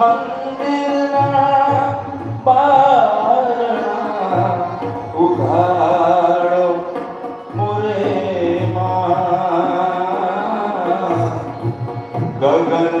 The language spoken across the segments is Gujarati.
ਮੰਦਿਰ ਨਾ ਪਾਰਣਾ ਉਘਾੜੋ ਮੁਰੇ ਮਾ। ਗਗਨ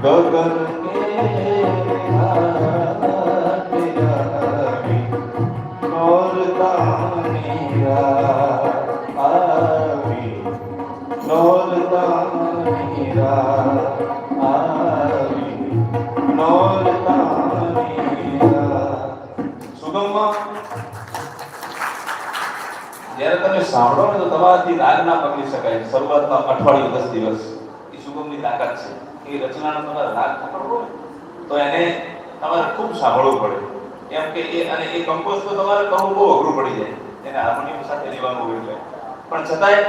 ટપકિયાળી જ્યારે તમે સાંભળો ને તો તમારાથી રાગ ના પકડી શકાય. શરૂઆતમાં અઠવાડિયું દસ દિવસ. એ સુગમની તાકાત છે. એ રચનાનો તમારે રાગ પકડવો તો એને તમારે ખૂબ સાંભળવું પડે. એમ કે એ અને એ કમ્પોઝ તો તમારે કરવું બહુ અઘરું પડી જાય. એને હાર્મોનિયમ સાથે લેવાનું હોય એટલે. પણ છતાંય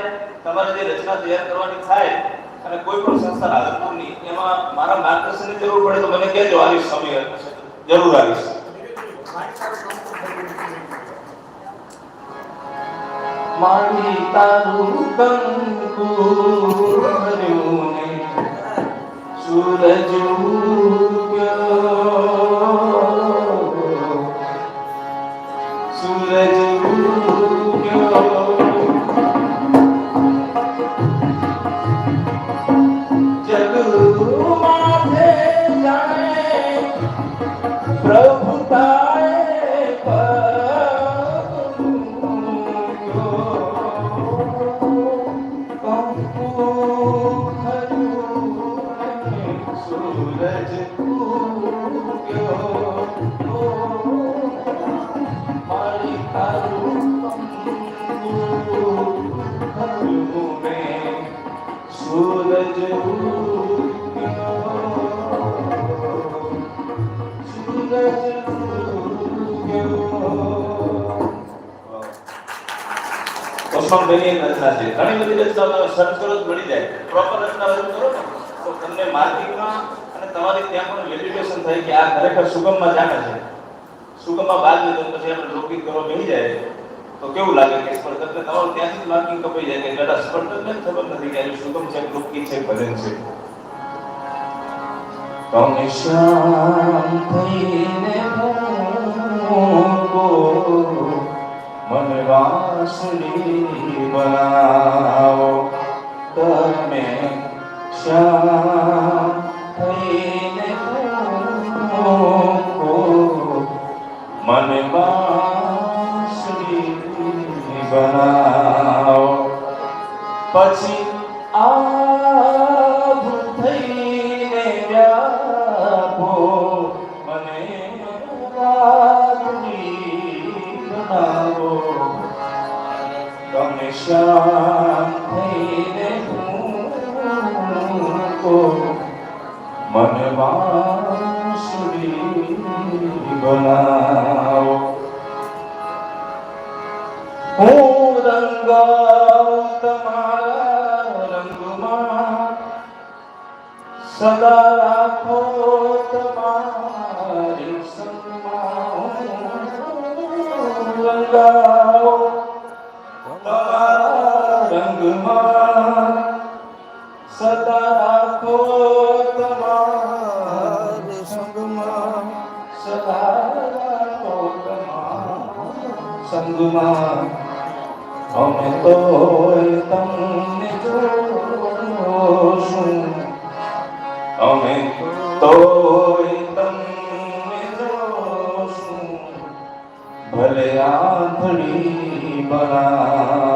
તમારે જે રચના તૈયાર કરવાની થાય અને કોઈ પણ સંસ્થા આદતપુરની એમાં મારા માર્ગદર્શનની જરૂર પડે તો મને કહેજો, આવીશ સમય, જરૂર આવીશ. મારી તારું કંકુ ભર્યું ને ઓસ્માનભાઈની રચના છે ઘણી બધી રચનાઓ તમે સર્ચ કરો તો મળી જાય પ્રોપર કરો તો તમને માર્કિંગમાં અને તમારી ત્યાં પણ વેલિડેશન થાય કે આ ખરેખર સુગમમાં જાણે છે સુગમમાં બાદ લીધો ને? પછી આપણે લોકિંગ કરવા બેસી જાય તો કેવું લાગે કે સ્પર્ધકને તમારું ત્યાંથી માર્કિંગ કપાઈ જાય કે દાદા સ્પર્ધકને ખબર નથી કે સુગમ છે લોકિંગ છે, ભજન છે. તમે શાંતિને ભૂકો, મન વાસણી બનાવો. તમે શાંતિને થઈને તમે થઈને મૂકો સુરી બનાવો. હું રંગાઉં તમારા રંગમાં સદા રાખો તમારી સંગમાં રંગાઉં સંગમાં અમે તો તમને જોશું અમે તો તમને જોશું ભલે આંધળી બનાવો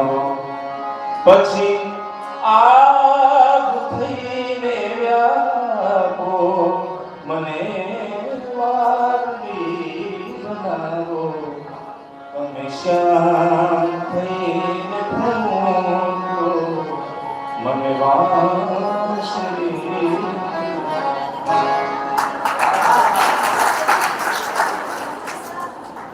પછી આગ થઈને વ્યાપો મને વારની બનાવો. હંમેશા થઈને ભણો મને